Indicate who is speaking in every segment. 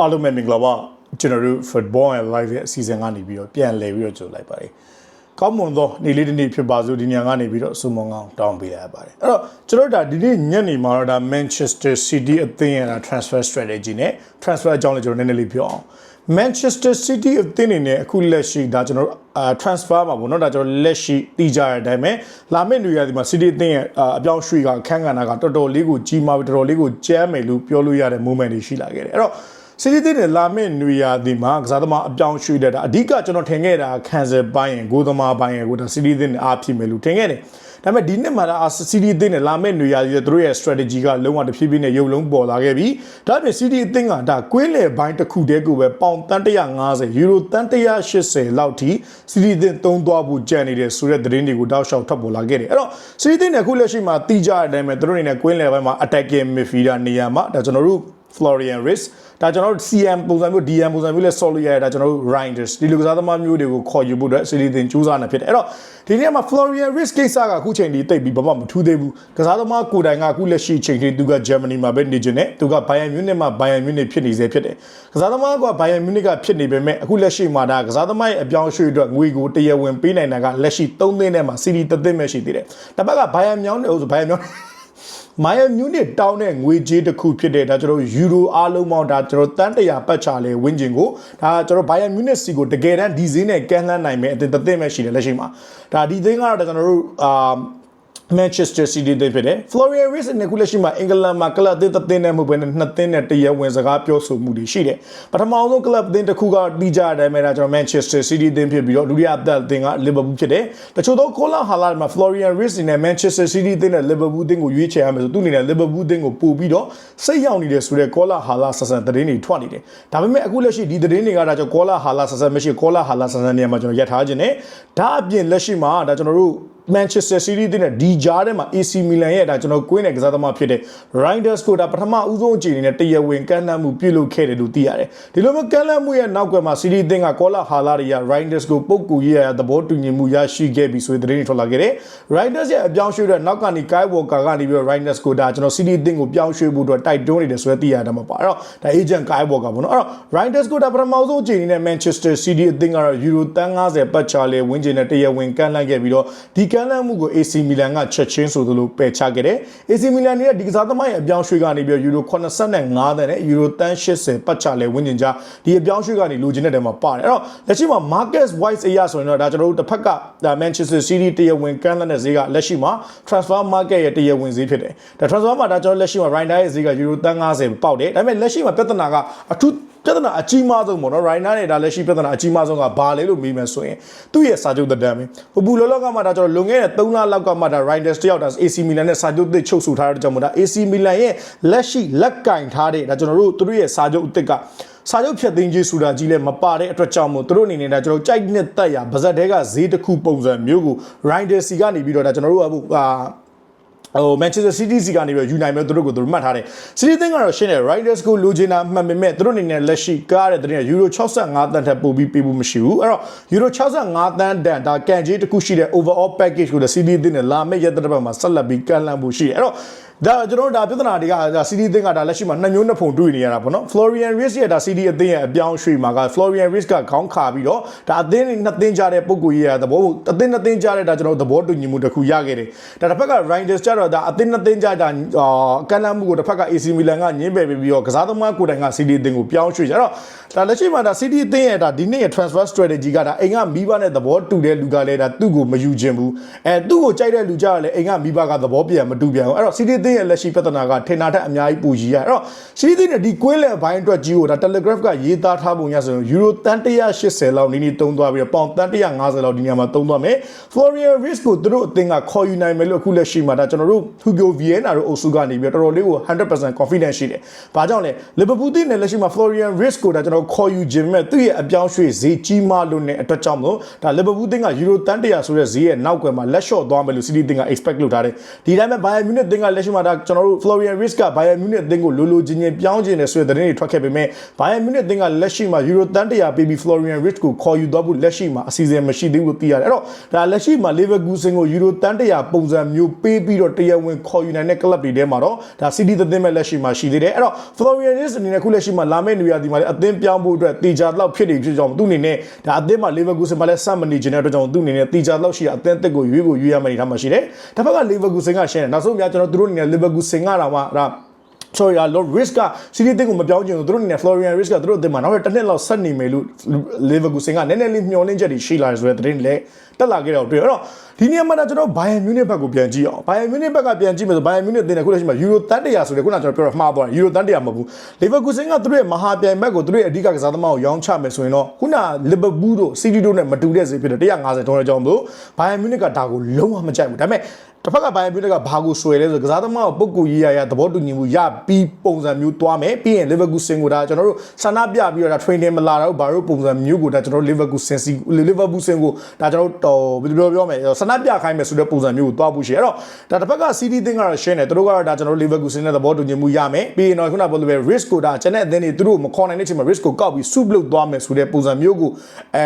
Speaker 1: အားလုံးပဲမင်္ဂလာပါကျွန်တော်တို့ football and live ရဲ့အစီအစဉ်ကနေပြီးတော့ပြန်လည်ပြီးတော့ကြိုလိုက်ပါတယ်ကောင်းမွန်သောနေ့လေးတစ်နေ့ဖြစ်ပါစို့ဒီညကနေပြီးတော့စုမုံကောင်းတောင်းပေးလိုက်ရပါတယ်အဲ့တော့ကျွန်တော်တို့ဒါဒီနေ့ညနေမှာတော့ဒါ Manchester City အသင်းရဲ့ဒါ transfer strategy နဲ့ transfer အကြောင်းလည်းကျွန်တော်နည်းနည်းလေးပြောအောင် Manchester City အသင်းနေနဲ့အခုလက်ရှိဒါကျွန်တော်တို့အာ transfer မှာပေါ့နော်ဒါကျွန်တော်လက်ရှိတည်ကြရတဲ့အတိုင်းပဲလာမယ့်နေရာဒီမှာ City အသင်းရဲ့အာအပြောင်းရွှေ့ကအခန်းကဏ္ဍကတော်တော်လေးကိုကြီးမားပြီးတော်တော်လေးကိုကျမ်းမယ်လို့ပြောလို့ရတဲ့ moment တွေရှိလာခဲ့တယ်အဲ့တော့ စီတီတင်းနဲ့လာမယ့်နွေရာသီမှာကစားသမားအပြောင်းရွှေ့တဲ့တာအဓိကကျွန်တော်ထင်ခဲ့တာခံစပိုင်းရင်ဂိုးသမားပိုင်းရင်ကိုဒါစီတီတင်းနဲ့အားဖြစ်မယ်လို့ထင်ခဲ့တယ်ဒါပေမဲ့ဒီနှစ်မှာဒါစီတီတင်းနဲ့လာမယ့်နွေရာသီသူတို့ရဲ့ strategy ကလုံးဝတစ်ဖြည်းဖြည်းနဲ့ရုပ်လုံးပေါ်လာခဲ့ပြီဒါ့အပြင်စီတီအသင်းကဒါကွင်းလေပိုင်းတစ်ခုတည်းကိုပဲပေါင်တန်း150ယူရိုတန်း180လောက်ထိစီတီအသင်းသုံးသွားဖို့ကြံနေတဲ့ဆိုတဲ့သတင်းတွေကိုတောက်လျှောက်ထွက်ပေါ်လာခဲ့တယ်အဲ့တော့စီတီအသင်းနဲ့အခုလက်ရှိမှာတီးကြတဲ့အတိုင်းပဲသူတို့အနေနဲ့ကွင်းလေပိုင်းမှာ attacking midfielder နေရာမှာဒါကျွန်တော်တို့ Florian Riss ဒါကျွန်တော်တို့ CM ပုံစံမျိုး DM ပုံစံမျိုးလဲဆော်လို့ရရတာကျွန်တော်တို့ Riders ဒီလိုကစားသမားမျိုးတွေကိုခေါ်ယူဖို့အတွက်စီလီတင်စူးစမ်းနေဖြစ်တယ်အဲ့တော့ဒီနေ့မှာ Florian Riss ကိစ္စကအခုချိန်ဒီတိတ်ပြီးဘာမှမထူးသေးဘူးကစားသမားကိုယ်တိုင်ကအခုလက်ရှိချိန်ထိသူက Germany မှာပဲနေကျင်တယ်သူက Bayern Munich မှာ Bayern Munich ဖြစ်နေစေဖြစ်တယ်ကစားသမားက Bayern Munich ကဖြစ်နေပေမဲ့အခုလက်ရှိမှာဒါကစားသမားရဲ့အပြောင်းအရွှေ့အတွက်ငွေကိုတရားဝင်ပေးနိုင်တာကလက်ရှိ3သိန်းထဲမှာ CD 3သိန်းပဲရှိသေးတယ်တစ်ပတ်က Bayern မြောင်းတယ်ဆို Bayern မြောင်း မိုင်ယန်မြူနစ်တောင်းတဲ့ငွေကြေးတစ်ခုဖြစ်တဲ့ဒါကျွန်တော်ယူရိုအားလုံးပေါင်းဒါကျွန်တော်တန်းတရာပတ်ချလေဝင်းကျင်ကိုဒါကျွန်တော်ဘိုင်ယန်မြူနစ်စီကိုတကယ်တမ်းဒီဈေးနဲ့ကမ်းလှမ်းနိုင်မယ်အတင်တသိမ့်မဲ့ရှိတယ်လက်ရှိမှာဒါဒီသိန်းကတော့ကျွန်တော်တို့အာ Manchester City တွေဖြစ်တယ် Florian Wirtz နဲ့ခုလက်ရှိမှာအင်္ဂလန်မှာကလပ်အသင်းတစ်သင်းနဲ့မဟုတ်ဘဲနဲ့နှစ်သင်းနဲ့တရက်ဝင်စကားပြောဆိုမှုတွေရှိတယ်ပထမဆုံးကလပ်အသင်းတစ်ခုကပြီးကြတဲ့အတိုင်းပဲဒါကျွန်တော် Manchester City အသင်းဖြစ်ပြီးတော့ဒုတိယအသင်းအသင်းက Liverpool ဖြစ်တယ်တချို့သောကောလာဟာလာမှာ Florian Wirtz နဲ့ Manchester City အသင်းနဲ့ Liverpool အသင်းကိုရွေးချယ်ရမယ်ဆိုသူအနေနဲ့ Liverpool အသင်းကိုပို့ပြီးတော့စိတ်ရောက်နေတယ်ဆိုတဲ့ကောလာဟာလာဆဆန်သတင်းတွေထွက်နေတယ်ဒါပေမဲ့အခုလက်ရှိဒီသတင်းတွေကဒါကျွန်တော်ကောလာဟာလာဆဆန်မရှိကောလာဟာလာဆဆန်နေရာမှာကျွန်တော်ရက်ထားခြင်းနဲ့ဒါအပြင်လက်ရှိမှာဒါကျွန်တော်တို့ Manchester City တဲ့ဒီကြားထဲမှာ AC Milan ရဲ့ဒါကျွန်တော်ကွင်းတဲ့ကစားသမားဖြစ်တဲ့ Reinders ကိုဒါပထမဦးဆုံးအကြိမ်နဲ့တရားဝင်ကမ်းလှမ်းမှုပြုလုပ်ခဲ့တယ်လို့သိရတယ်။ဒီလိုမျိုးကမ်းလှမ်းမှုရဲ့နောက်ကွယ်မှာ City အသင်းကကောလာဟာလာတွေက Reinders ကိုပုတ်ကူရရသဘောတူညီမှုရရှိခဲ့ပြီဆိုတဲ့သတင်းတွေထွက်လာခဲ့တယ်။ Reinders ရဲ့အပြောင်းရွှေ့တဲ့နောက်ကနေ Kyle Walker ကနေပြီးတော့ Reinders ကိုဒါကျွန်တော် City အသင်းကိုပြောင်းရွှေ့ဖို့အတွက်တိုက်တွန်းနေတယ်ဆိုတဲ့သိရတယ်မှာပါ။အဲ့တော့ဒါ agent Kyle Walker ပေါ့နော်။အဲ့တော့ Reinders ကိုဒါပထမဆုံးအကြိမ်နဲ့ Manchester City အသင်းကတော့ Euro 350ပတ်ချလေဝင်းကျင်နဲ့တရားဝင်ကမ်းလှမ်းခဲ့ပြီးတော့ဒီကမ်းလှမ်းမှုကို AC Milan ကချက်ချင်းဆိုသလိုပယ်ချခဲ့တယ်။ AC Milan ရဲ့ဒီကစားသမားရဲ့အပြောင်းရွှေ့ကနေပြီးတော့ Euro 85တန်းနဲ့ Euro 80ပတ်ချလဲဝန်းကျင်ကြဒီအပြောင်းရွှေ့ကနေလိုချင်တဲ့တဲမှာပါတယ်။အဲ့တော့လက်ရှိမှာ Marcus Wise အရာဆိုရင်တော့ဒါကျွန်တော်တို့တစ်ဖက်ကဒါ Manchester City တရားဝင်ကမ်းလှမ်းတဲ့ဈေးကလက်ရှိမှာ transfer market ရဲ့တရားဝင်ဈေးဖြစ်တယ်။ဒါ transfer မှာဒါကျွန်တော်လက်ရှိမှာ Ryder ရဲ့ဈေးက Euro 50ပေါက်တယ်။ဒါပေမဲ့လက်ရှိမှာပြဿနာကအထူး ပြဿနာအကြီးမားဆုံးပေါ့နော်ရိုင်နာနဲ့ဒါလက်ရှိပြဿနာအကြီးမားဆုံးကဘာလဲလို့မေးမယ်ဆိုရင်သူ့ရဲ့စာချုပ်သက်တမ်းပဲပပူလောလောကမှဒါကျွန်တော်လွန်ခဲ့တဲ့3လလောက်ကမှဒါ Reinders တယောက်ဒါ AC Milan နဲ့စာချုပ်သစ်ချုပ်ဆိုထားတဲ့ကြောင့်မို့ဒါ AC Milan ရဲ့လက်ရှိလက်ကင်ထားတဲ့ဒါကျွန်တော်တို့သူတို့ရဲ့စာချုပ်အသစ်ကစာချုပ်ဖြတ်သိမ်းခြင်းဆိုတာကြီးလည်းမပါတဲ့အတွက်ကြောင့်မို့သူတို့အနေနဲ့ဒါကျွန်တော်ကြိုက်နှစ်သက်ရဗဇက်တဲကဈေးတစ်ခုပုံစံမျိုးကို Reinders စီကနေပြီးတော့ဒါကျွန်တော်တို့က ဟိုဟို Manchester City စီကနေပြီးယူနိုင်မယ်သူတို့ကိုသူတို့မှတ်ထားတယ် City သင်းကတော့ရှင်းတယ် Riders ကိုလိုချင်တာမှန်ပေမဲ့သူတို့အနေနဲ့လက်ရှိကားတဲ့တဲ့ Euro 65တန်းထက်ပိုပြီးပေးဖို့မရှိဘူးအဲ့တော့ Euro 65တန်းတန်ဒါကန်ကြီးတစ်ခုရှိတဲ့ overall package ကိုလည်း City သင်းနဲ့လာမယ့်ရက်တစ်ပတ်မှာဆက်လက်ပြီးကန်လန့်ဖို့ရှိတယ်အဲ့တော့ ဒါကျွန်တော်တို့ဒါပြဿနာတွေကဒါ CD အသင်းကဒါလက်ရှိမှာနှစ်မျိုးနှစ်ဖုံတွေ့နေရတာပေါ့နော် Florian Riss ရဲ့ဒါ CD အသင်းရဲ့အပြောင်းရွှေ့မှာက Florian Riss ကခေါင်းခါပြီးတော့ဒါအသင်းနှစ်သင်းကြားတဲ့ပုံကိုရေးရတဲ့သဘောအသင်းနှစ်သင်းကြားတဲ့ဒါကျွန်တော်တို့သဘောတူညီမှုတစ်ခုရခဲ့တယ်ဒါတစ်ဖက်က Reinders ကြတော့ဒါအသင်းနှစ်သင်းကြားဒါကမ်းလှမ်းမှုကိုတစ်ဖက်က AC Milan ကညှင်းပယ်ပြီးတော့ကစားသမားကိုယ်တိုင်က CD အသင်းကိုပြောင်းရွှေ့ကြတော့ဒါလက်ရှိမှာဒါ CD အသင်းရဲ့ဒါဒီနေ့ရဲ့ transfer strategy ကဒါအိမ်ကမိဘနဲ့သဘောတူတဲ့လူကလည်းဒါသူ့ကိုမယူခြင်းဘူးအဲသူ့ကိုကြိုက်တဲ့လူကြတော့လည်းအိမ်ကမိဘကသဘောပြန်မတူပြန်ဘူးအဲ့တော့ CD အသင်းရဲ့လက်ရှိပြဿနာကထင်တာထက်အများကြီးပူကြီးရအဲ့တော့ CD အသင်းရဲ့ဒီကွင်းလယ်ဘိုင်းအတွက်ကြီးကိုဒါ Telegraph ကရေးသားထားပုံရဆိုရင် Euro တန်180လောက်နီးနီးတုံးသွားပြီးတော့ပေါင်တန်150လောက်ဒီနေရာမှာတုံးသွားမယ် Florian Risk ကိုသူတို့အသင်းကခေါ်ယူနိုင်မယ်လို့အခုလက်ရှိမှာဒါကျွန်တော်တို့ Hugo Vienna တို့အုပ်စုကနေပြီးတော့တော်တော်လေးကို100% confidence ရှိတယ်။ဘာကြောင့်လဲ Liverpool တင်းနဲ့လက်ရှိမှာ Florian Risk ကိုဒါကျွန်တော်ခေါ်ယူခြင်းမဲ့သူ့ရဲ့အပြောင်းရွှေ့ဈေးကြီးမားလို့နဲ့အတွက်ကြောင့်မလို့ဒါ Liverpool တင်းက Euro တန်100ဆိုတဲ့ဈေးရဲ့နောက်ကွယ်မှာလက်လျှော့သွားမယ်လို့ City တင်းက expect လုပ်ထားတယ်။ဒီတိုင်းမှာ Bayern Munich တင်းကလက်ရှိမှာမှာဒါကျွန်တော်တို့ Florian Wirtz က Bayern Munich အသင်းကိုလိုလိုချင်းချင်းပြောင်းချင်တယ်ဆိုတဲ့သတင်းတွေထွက်ခဲ့ပေမဲ့ Bayern Munich အသင်းကလက်ရှိမှာ Euro တန်တရာပေးပြီး Florian Wirtz ကိုခေါ်ယူသွားဖို့လက်ရှိမှာအစီအစဉ်မရှိသေးဘူးလို့သိရတယ်အဲ့တော့ဒါလက်ရှိမှာ Leverkusen ကို Euro တန်တရာပုံစံမျိုးပေးပြီးတော့တရားဝင်ခေါ်ယူနိုင်တဲ့ club တွေထဲမှာတော့ဒါ City သင်းမဲ့လက်ရှိမှာရှိသေးတယ်အဲ့တော့ Florian Wirtz အနေနဲ့ခုလက်ရှိမှာလာမယ့်နေရာဒီမှာလည်းအသင်းပြောင်းဖို့အတွက်တေချာတော့ဖြစ်နေဖြစ်ကြောင်းသူအနေနဲ့ဒါအသင်းမှာ Leverkusen မှာလည်းစမနေခြင်းတဲ့အတွက်ကြောင့်သူအနေနဲ့တေချာတော့ရှိတာအသင်းတက်ကိုရွေးကိုရွေးရမယ့်အနေထားမှာရှိတယ်။တစ်ဖက်က Leverkusen ကရှင်းတယ်နောက်ဆုံးများကျွန်တော်တို့အနေနဲ့ Leverkusen ကတော့မှဒါ sorry အလော risk က city တင်ကိုမပြောင်းချင်ဘူးသူတို့အနေနဲ့ Florian risk ကသူတို့အသင်းမှာနောက်ထပ်တစ်နှစ်လောက်ဆက်နေမယ်လို့ Leverkusen ကနည်းနည်းလေးမျှော်လင့်ချက်တွေရှိလာတယ်ဆိုတဲ့သတင်းလည်းတက်လာခဲ့တော့တွေ့အဲ့တော့ဒီနေရာမှာတော့ကျွန်တော် Bayern Munich ဘက်ကိုပြန်ကြည့်အောင် Bayern Munich ဘက်ကပြန်ကြည့်မယ်ဆို Bayern Munich တင်တဲ့ခုလက်ရှိမှာ Euro 100ဆိုတဲ့ခုနကကျွန်တော်ပြောတာမှားသွားတယ် Euro 100မဟုတ်ဘူး Leverkusen ကသူတို့ရဲ့မဟာပြိုင်ဘက်ကိုသူတို့ရဲ့အဓိကကစားသမားကိုရောင်းချမယ်ဆိုရင်တော့ခုန Liverpool တို့ City တို့နဲ့မတူတဲ့ဈေးဖြစ်တဲ့150ဒေါ်လာကြောင်းလို့ Bayern Munich ကဒါကိုလုံးဝမကြိုက်ဘူးဒါပေမဲ့ တစ်ဖက်ကဘိုင်ပြူတက်ကဘာကိုဆွဲလဲဆိုကစားသမားကိုပုတ်ကူရေးရရသဘောတူညီမှုရပြီးပုံစံမျိုးသွားမယ်ပြီးရင် Leverkusen ကိုဒါကျွန်တော်တို့ဆန္ဒပြပြီးတော့ဒါ training မလာတော့ဘာလို့ပုံစံမျိုးကိုဒါကျွန်တော်တို့ Leverkusen စီ Leverkusen ကိုဒါကျွန်တော်တို့တော်ဘယ်လိုပြောမယ်ဆန္ဒပြခိုင်းမယ်ဆိုတဲ့ပုံစံမျိုးကိုသွားဖို့ရှိရအဲ့တော့ဒါတစ်ဖက်က CD သင်းကတော့ရှင်းတယ်သူတို့ကတော့ဒါကျွန်တော်တို့ Leverkusen နဲ့သဘောတူညီမှုရမယ်ပြီးရင်တော့ခုနပြောလို့ပဲ risk ကိုဒါကျွန်တဲ့အသင်းတွေသူတို့မခေါ်နိုင်တဲ့အချိန်မှာ risk ကိုကောက်ပြီး soup လုပ်သွားမယ်ဆိုတဲ့ပုံစံမျိုးကိုအဲ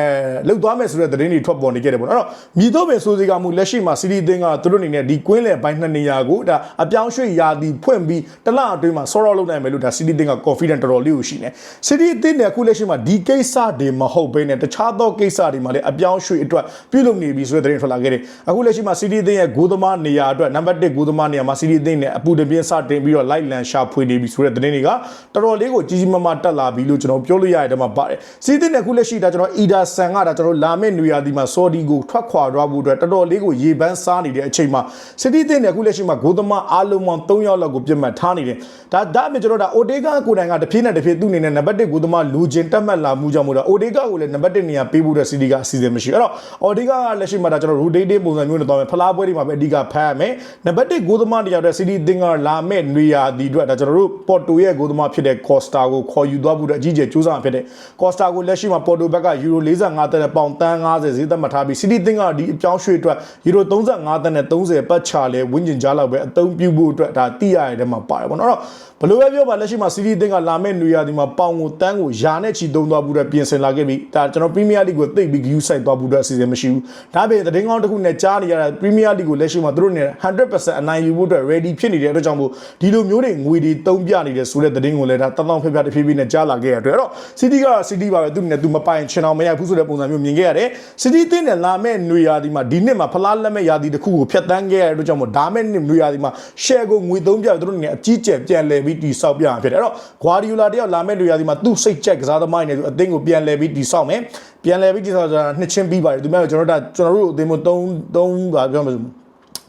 Speaker 1: လုပ်သွားမယ်ဆိုတဲ့သတင်းတွေထွက်ပေါ်နေခဲ့တယ်ပေါ့နော်အဲ့တော့မြည်တော့ပဲစိုးစီကမှုလက်ရှိမှာ CD သင်းကသူတို့အနေနဲ့ဒီကွင်းလယ်ပိုင်းနှစ်နေရာကိုဒါအပြောင်းရွှေ့ရာသီဖွင့်ပြီးတလအတွင်းမှာဆော်ရောလုပ်နိုင်မယ်လို့ဒါ City တင်းက confident တော်တော်လေးကိုရှိနေ City တင်းနဲ့အခုလက်ရှိမှာဒီကိစ္စတွေမဟုတ်ဘဲနဲ့တခြားသောကိစ္စတွေမှာလည်းအပြောင်းရွှေ့အတွက်ပြုလုပ်နေပြီဆိုတဲ့သတင်းထွက်လာခဲ့တယ်အခုလက်ရှိမှာ City တင်းရဲ့ဂိုးသမားနေရာအတွက်နံပါတ်1ဂိုးသမားနေရာမှာ City တင်းနဲ့အပူတပြင်းစတင်ပြီးတော့ light land ရှာဖွေနေပြီဆိုတဲ့သတင်းတွေကတော်တော်လေးကိုကြီးကြီးမားမားတက်လာပြီလို့ကျွန်တော်ပြောလို့ရတဲ့မှာပါတယ် City တင်းနဲ့အခုလက်ရှိဒါကျွန်တော် Ida San ကဒါကျွန်တော်လာမယ့်နေရာဒီမှာ Saudi ကိုထွက်ခွာသွားဖို့အတွက်တော်တော်လေးကိုရေပန်းစားနေတဲ့အချိန်မှာ City တင်းနဲ့အခုလက်ရှိမှာဂိုးသမားအားလုံးပေါင်း3ယောက်လောက်ကိုပြတ်မှတ်ထားနေတယ်ဒါဒါအမြင်ကျွန်တော်ဒါ Odega ကိုယ်တိုင်ကတစ်ဖြည်းနဲ့တစ်ဖြည်းသူ့အနေနဲ့နံပါတ်1ဂိုးသမားလူချင်းတက်မှတ်လာမှုကြောင့်မို့တော့ Odega ကိုလည်းနံပါတ်1နေရာပေးဖို့တဲ့ City ကအစီအစဉ်မရှိဘူးအဲ့တော့ Odega ကလက်ရှိမှာဒါကျွန်တော် rotating ပုံစံမျိုးနဲ့သွားမယ်ဖလားပွဲတွေမှာပဲအဓိကဖမ်းရမယ်နံပါတ်1ဂိုးသမားတရားတဲ့ City တင်ကလာမဲ့နေရာဒီအတွက်ဒါကျွန်တော်တို့ Porto ရဲ့ဂိုးသမားဖြစ်တဲ့ Costa ကိုခေါ်ယူသွားဖို့အတွက်အကြီးကျယ်စူးစမ်းဖြစ်တဲ့ Costa ကိုလက်ရှိမှာ Porto ဘက်က Euro 45တန်းနဲ့ပေါင်တန်း90ဈေးသက်မှတ်ထားပြီး City တင်ကဒီအပြောင်းရွှေ့အတွက် Euro 35တန်းနဲ့30ပတ်ချလဲဝင်းကျင်ကြားလောက်ပဲအသုံးပြုဖို့အတွက်ဒါတိရရတဲ့မှာပါတယ်ပေါ့နော်အဲ့တော့ဘယ်လိုပဲပြောပါလက်ရှိမှာ City တင်ကလာမဲ့နေရာဒီမှာပေါင်ကိုတန်းကိုယာနဲ့ချီသုံးသွားဖို့အတွက်ပြင်ဆင်လာခဲ့ပြီးဒါကျွန်တော် Premier League ကိုသိပ်ပြီး view site သွားဖို့အတွက်အစီအစဉ်မရှိဘူးဒါပေမဲ့သတင်းကောင်းတစ်ခုနဲ့ကြားနေရတာ Premier League ကိုလက်ရှိမှာသူတို့နေ100%အနိုင်ယူဖို့အတွက် ready ဖြစ်နေတဲ့အတွက်ကြောင့်မို့ဒီလိုမျိုးတွေငွေတွေတုံးပြနေတယ်ဆိုတဲ့သတင်းကိုလည်းဒါတသောင်းဖျက်ဖျက်တစ်ဖြည်းဖြည်းနဲ့ကြားလာခဲ့ရတဲ့အတွက်အဲ့တော့ City က City ပါပဲသူနဲ့သူမပိုင်ချင်အောင်မရဘူးဆိုတဲ့ပုံစံမျိုးမြင်ခဲ့ရတယ် City တင်းနဲ့လာမဲ့ຫນွေရာဒီမှာဒီနှစ်မှာဖလားလက်မဲ့ရာဒီတစ်ခုကိုဖျက်တမ်းခဲ့ရတဲ့အတွက်ကြောင့်မို့ဒါမဲ့နွေရာသီမှာ share ကိုငွေသုံးပြသူတို့အနေနဲ့အကြီးကျယ်ပြန်လည်ပြီးတိဆောက်ပြမှာဖြစ်တယ်အဲ့တော့ Guardiola တယောက်လာမဲ့နွေရာသီမှာသူ့စိတ်ကြိုက်ကစားသမားတွေနဲ့သူအသင်းကိုပြန်လည်ပြီးတိဆောက်မယ်ပြန်လည်ပြီးတိဆောက်ကြတာနှစ်ချင်းပြီးပါတယ်သူများကျွန်တော်တို့ကျွန်တော်တို့အသင်းမို့3 3ပါပြောမှာ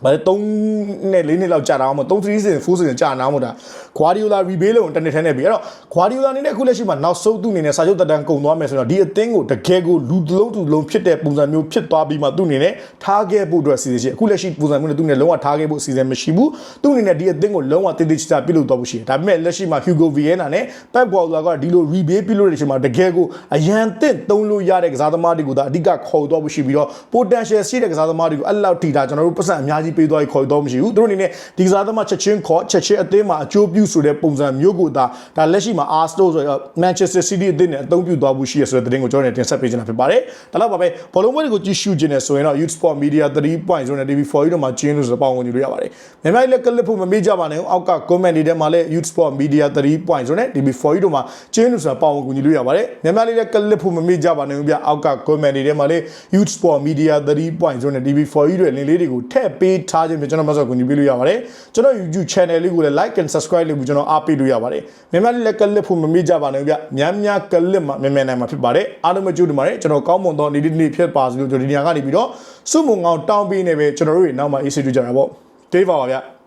Speaker 1: ဘာလဲ3နဲ့4နှစ်လောက်ကြာတာအောင်မ3 3 season 4 season ကြာနာအောင်မတာ Guardiola rebuild လို့တနစ်ထဲနဲ့ပြီးအဲ့တော့ Guardiola အနေနဲ့အခုလက်ရှိမှာနောက်ဆုံးသူ့အနေနဲ့စာချုပ်တက်တန်းကုန်သွားမယ်ဆိုတော့ဒီအသင်းကိုတကယ်ကိုလူလုံးသူလုံးဖြစ်တဲ့ပုံစံမျိုးဖြစ်သွားပြီးမှသူ့အနေနဲ့ထားခဲ့ဖို့အတွက်စီစဉ်ရှိအခုလက်ရှိပုံစံမျိုးနဲ့သူ့အနေနဲ့လုံးဝထားခဲ့ဖို့စီစဉ်မရှိဘူးသူ့အနေနဲ့ဒီအသင်းကိုလုံးဝတည်တည်ချာချာပြုလုပ်သွားဖို့ရှိတယ်ဒါပေမဲ့လက်ရှိမှာ Hugo Viana နဲ့ Pep Guardiola ကဒီလို rebuild ပြုလုပ်တဲ့အချိန်မှာတကယ်ကိုအရန်သင့်သုံးလို့ရတဲ့ကစားသမားတွေကိုဒါအဓိကခေါ်သွားဖို့ရှိပြီးတော့ potential ရှိတဲ့ကစားသမားတွေကိုအဲ့လောက်ထိဒါကျွန်တော်တို့ပတ်စံအများကြီးပေးသွားခေါ်တော့မရှိဘူးသူတို့အနေနဲ့ဒီကစားသမားချက်ချင်းခေါ်ချက်ချင်းအသင်းမှာအကျိုးပြုဆိုတဲ့ပုံစံမျိုးကိုဒါဒါလက်ရှိမှာ Arsenal ဆိုတော့ Manchester City အသင်းနဲ့အသုံးပြုသွားဖို့ရှိရဆိုတဲ့သတင်းကိုကျွန်တော်တင်ဆက်ပေးချင်တာဖြစ်ပါတယ်ဒါတော့ပါပဲဘောလုံးပွဲတွေကိုကြည့်ရှုခြင်းနဲ့ဆိုရင်တော့ Youth Sport Media 3.0နဲ့ TV4 တို့မှာကျင်းလို့ဆိုတော့ပေါင်းဝင်ကြည့်လို့ရပါတယ်မြန်မာပြည်လက်ကလစ်ဖို့မမေ့ကြပါနဲ့အောက်က comment တွေထဲမှာလည်း Youth Sport Media 3.0နဲ့ TV4 တို့မှာကျင်းလို့ဆိုတော့ပေါင်းဝင်ကြည့်လို့ရပါတယ်မြန်မာပြည်လက်ကလစ်ဖို့မမေ့ကြပါနဲ့ဗျအောက်က comment တွေထဲမှာလည်း Youth Sport Media 3.0နဲ့ TV4 တို့ရဲ့ link လေးတွေကိုထည့်ပေးထားခြင်းဖြင့်ကျွန်တော်မဆော့ကူညီပေးလို့ရပါတယ်ကျွန်တော် YouTube channel လေးကိုလည်း like and subscribe လုပ်ပြီးကျွန်တော်အားပေးလို့ရပါတယ်မြန်မာပြည်လက်ကလစ်ဖို့မမေ့ကြပါနဲ့ဗျများများကလစ်မှာမြန်မြန်နိုင်မှာဖြစ်ပါတယ်အားလုံးပဲကြိုးတင်ပါတယ်ကျွန်တော်ကောင်းမွန်သောနေ့ဒီနေ့ဖြစ်ပါစေလို့ကျွန်တော်ဒီနေရာကနေပြီးတော့စုမုံငောင်းတောင်းပေးနေပဲကျွန်တော်တို့တွေနောက်မှအေးဆေးတွေ့ကြတာပေါ့ဒေးပါပါဗျ